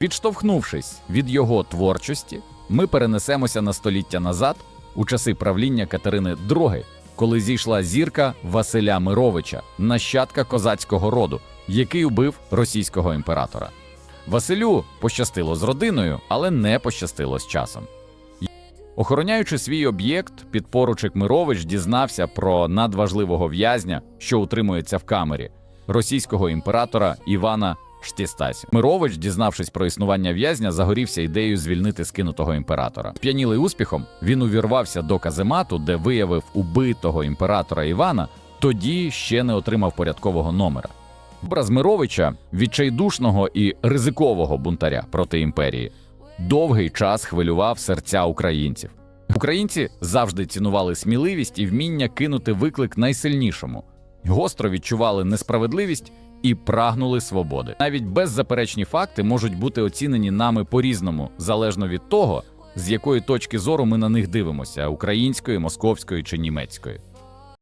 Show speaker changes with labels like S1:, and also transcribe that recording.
S1: Підштовхнувшись від його творчості, ми перенесемося на століття назад у часи правління Катерини II, коли зійшла зірка Василя Мировича, нащадка козацького роду, який убив російського імператора. Василю пощастило з родиною, але не пощастило з часом. Охороняючи свій об'єкт, підпоручик Мирович дізнався про надважливого в'язня, що утримується в камері російського імператора Івана Штістасі. Мирович, дізнавшись про існування в'язня, загорівся ідеєю звільнити скинутого імператора. П'янілий успіхом, він увірвався до каземату, де виявив убитого імператора Івана, тоді ще не отримав порядкового номера. Образ Мировича, відчайдушного і ризикового бунтаря проти імперії, довгий час хвилював серця українців. Українці завжди цінували сміливість і вміння кинути виклик найсильнішому, гостро відчували несправедливість і прагнули свободи. Навіть беззаперечні факти можуть бути оцінені нами по-різному, залежно від того, з якої точки зору ми на них дивимося української, московської чи німецької.